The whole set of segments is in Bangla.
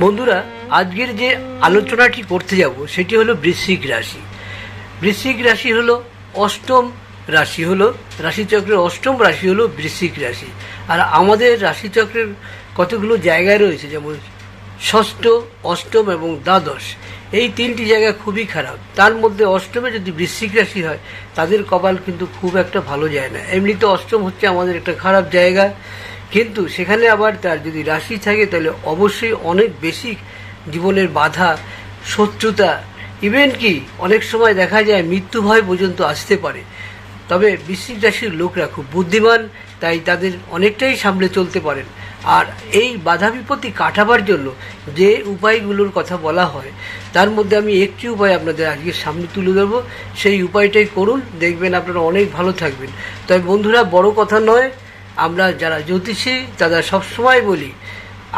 বন্ধুরা, আজকের যে আলোচনাটি করতে যাব, সেটি হলো বৃশ্চিক রাশি। বৃশ্চিক রাশি হলো অষ্টম রাশি হলো, রাশিচক্রের অষ্টম রাশি হলো বৃশ্চিক রাশি। আর আমাদের রাশিচক্রের কতগুলো জায়গায় রয়েছে, যেমন ষষ্ঠ, অষ্টম এবং দ্বাদশ, এই তিনটি জায়গা খুবই খারাপ। তার মধ্যে অষ্টমে যদি বৃশ্চিক রাশি হয়, তাদের কপাল কিন্তু খুব একটা ভালো যায় না। এমনিতে অষ্টম হচ্ছে আমাদের একটা খারাপ জায়গা। কিন্তু সেখানে আবার তার যদি রাশি থাকে, তাহলে অবশ্যই অনেক বেশি জীবনের বাধা, শত্রুতা ইভেন কি অনেক সময় দেখা যায় মৃত্যু ভয় পর্যন্ত আসতে পারে। তবে বৃশ্চিক রাশির লোকরা খুব বুদ্ধিমান, তাই তাদের অনেকটাই সামলে চলতে পারেন। আর এই বাধা বিপত্তি কাটাবার জন্য যে উপায়গুলোর কথা বলা হয়, তার মধ্যে আমি একটি উপায় আপনাদের আজকে সামনে তুলে ধরবো। সেই উপায়টাই করুন, দেখবেন আপনারা অনেক ভালো থাকবেন। তবে বন্ধুরা, বড় কথা নয় আমরা যারা জ্যোতিষী তারা সবসময় বলি,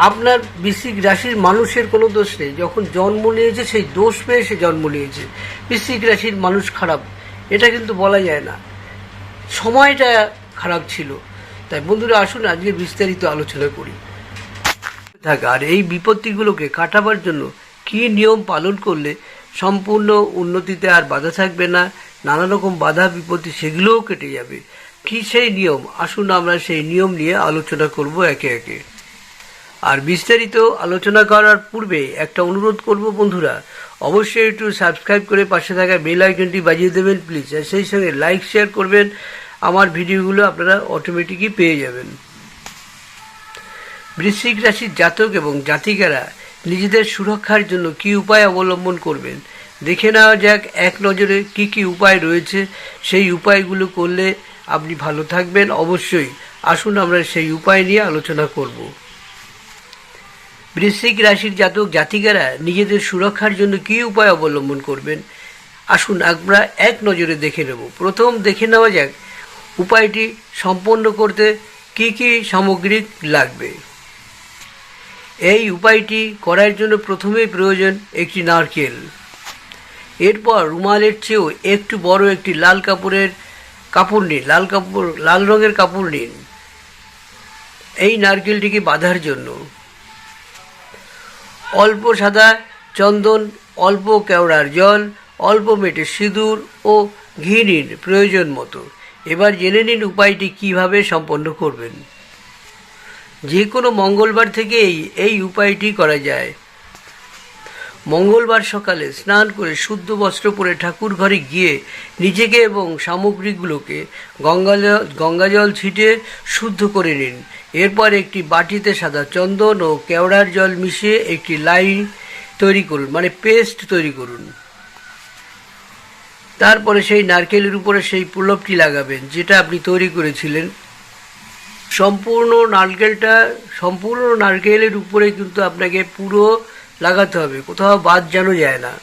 আপনার বৃশ্চিক রাশির মানুষের কোনো দোষ নেই। যখন জন্ম নিয়েছে, সেই দোষ পেয়ে সে জন্ম নিয়েছে। বৃশ্চিক রাশির মানুষ খারাপ, এটা কিন্তু বলা যায় না। সময়টা খারাপ ছিল। তাই বন্ধুরা, আসুন আজকে বিস্তারিত আলোচনা করি। থাকা, আর এই বিপত্তিগুলোকে কাটাবার জন্য কী নিয়ম পালন করলে সম্পূর্ণ উন্নতিতে আর বাধা থাকবে না? নানা রকম বাধা, বিপত্তি, সেগুলোও কেটে যাবে। কি সেই নিয়ম? আসুন আমরা সেই নিয়ম নিয়ে আলোচনা করব একে একে। আর বিস্তারিত আলোচনা করার পূর্বে একটা অনুরোধ করব বন্ধুরা, অবশ্যই একটু সাবস্ক্রাইব করে পাশে থাকা বেল আইকনটি বাজিয়ে দেবেন প্লিজ আর সেই সঙ্গে লাইক শেয়ার করবেন, আমার ভিডিওগুলো আপনারা অটোমেটিকই পেয়ে যাবেন। বৃশ্চিক রাশির জাতক এবং জাতিকারা নিজেদের সুরক্ষার জন্য কি উপায় অবলম্বন করবেন? দেখে নেওয়া যাক, এক নজরে কি কি উপায় রয়েছে। সেই উপায়গুলো করলে আপনি ভালো থাকবেন, অবশ্যই। আসুন আমরা সেই উপায় নিয়ে আলোচনা করব। বৃশ্চিক রাশির জাতক, জাতিকারা নিজেদের সুরক্ষার জন্য কি উপায় অবলম্বন করবেন? আসুন আমরা এক নজরে দেখে নেব। প্রথম দেখে নেওয়া যাক, উপায়টি সম্পন্ন করতে কি কি সামগ্রী লাগবে। এই উপায়টি করার জন্য প্রথমেই প্রয়োজন একটি নারকেল। এরপর রুমালের চেয়েও একটু বড় একটি লাল কাপড়ের কাপড় নিন, লাল কাপড়, লাল রঙের কাপড় নিন। এই নারকেলটিকে বাঁধার জন্য অল্প সাদা চন্দন, অল্প কেওড়ার জল, অল্প মেটে সিঁদুর ও ঘি নিন প্রয়োজন মতো। এবার জেনে নিন উপায়টি কীভাবে সম্পন্ন করবেন। যে কোনো মঙ্গলবার থেকেই এই উপায়টি করা যায়। মঙ্গলবার সকালে স্নান করে শুদ্ধ বস্ত্র পরে ঠাকুর ঘরে গিয়ে নিজেকে এবং সামগ্রীগুলোকে গঙ্গাজল গঙ্গাজল ছিটে শুদ্ধ করে নিন। এরপর একটি বাটিতে সাদা চন্দন ও কেওড়ার জল মিশিয়ে একটি লাইন তৈরি করুন মানে পেস্ট তৈরি করুন। তারপরে সেই নারকেলের উপরে সেই প্রলপটি লাগাবেন, যেটা আপনি তৈরি করেছিলেন। সম্পূর্ণ নারকেলটা, সম্পূর্ণ নারকেলের উপরে কিন্তু আপনাকে পুরো লাগাতে হবে, কোথাও বাদ যেন যায় না।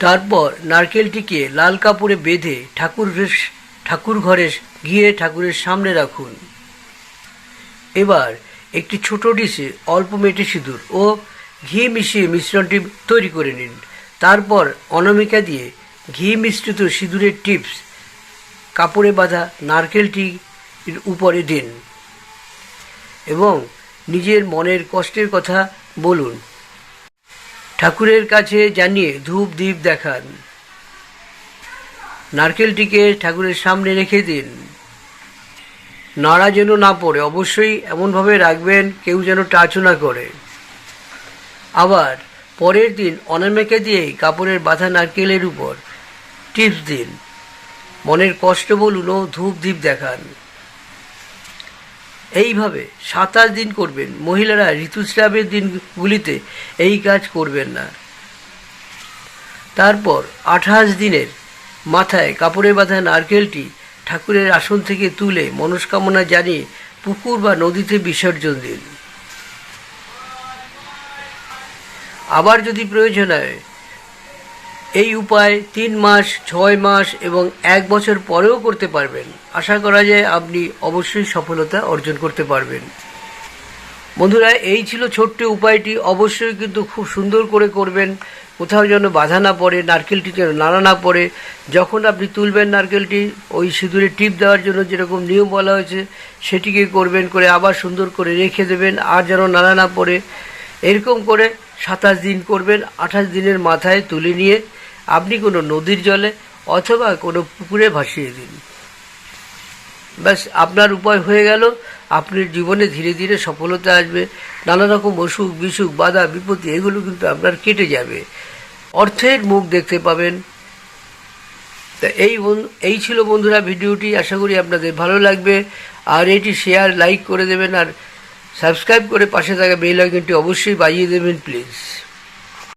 তারপর নারকেলটিকে লাল কাপড়ে বেঁধে ঠাকুর ঠাকুর ঘরে গিয়ে ঠাকুরের সামনে রাখুন। এবার একটি ছোট ডিশে অল্প মেটে সিঁদুর ও ঘি মিশিয়ে মিশ্রণটি তৈরি করে নিন। তারপর অনামিকা দিয়ে ঘি মিশ্রিত সিঁদুরের টিপস কাপড়ে বাঁধা নারকেলটি উপরে দিন এবং নিজের মনের কষ্টের কথা বলুন। ঠাকুরের কাছে জানিয়ে ধূপ দ্বীপ দেখান। নারকেলটিকে ঠাকুরের সামনে রেখে দিন। নাড়া যেন না পড়ে, অবশ্যই এমনভাবে রাখবেন কেউ যেন টাচও না করে। আবার পরের দিন অনামেকে দিয়েই কাপড়ের বাঁধা নারকেলের উপর টিপস দিন। মনের কষ্ট বলুন ও ধূপ দ্বীপ দেখান। এইভাবে সাতাশ দিন করবেন। মহিলারা ঋতুস্রাবের দিনগুলিতে এই কাজ করবেন না। তারপর আঠাশ দিনের মাথায় কাপড়ে বাঁধা নারকেলটি ঠাকুরের আসন থেকে তুলে মনস্কামনা জানিয়ে পুকুর বা নদীতে বিসর্জন দিন। আবার যদি প্রয়োজন হয় এই উপায় তিন মাস, ছয় মাস এবং এক বছর পরেও করতে পারবেন। আশা করা যায় আপনি অবশ্যই সফলতা অর্জন করতে পারবেন। বন্ধুরা, এই ছিল ছোট্ট উপায়টি। অবশ্যই কিন্তু খুব সুন্দর করে করবেন। কোথাও যেন বাধা না পড়ে, নারকেলটি যেন নাড়া না পড়ে। যখন আপনি তুলবেন নারকেলটি, ওই সিঁদুরে টিপ দেওয়ার জন্য যেরকম নিয়ম বলা হয়েছে, সেটিকে করবেন করে আবার সুন্দর করে রেখে দেবেন, আর যেন নাড়া না পড়ে। এরকম করে সাতাশ দিন করবেন, আঠাশ দিনের মাথায় তুলে নিয়ে আপনি কোনো নদীর জলে অথবা কোনো পুকুরে ভাসিয়ে দিন। ব্যাস, আপনার উপায় হয়ে গেল। আপনার জীবনে ধীরে ধীরে সফলতা আসবে। নানা রকম অসুখ, বিসুখ, বাধা, বিপত্তি, এগুলো কিন্তু আপনার কেটে যাবে। অর্থের মুখ দেখতে পাবেন। তা এই এই ছিল বন্ধুরা ভিডিওটি। আশা করি আপনাদের ভালো লাগবে। আর এটি শেয়ার লাইক করে দেবেন। আর সাবস্ক্রাইব করে পাশে থাকা বেল আইকনটি অবশ্যই বাজিয়ে দেবেন প্লিজ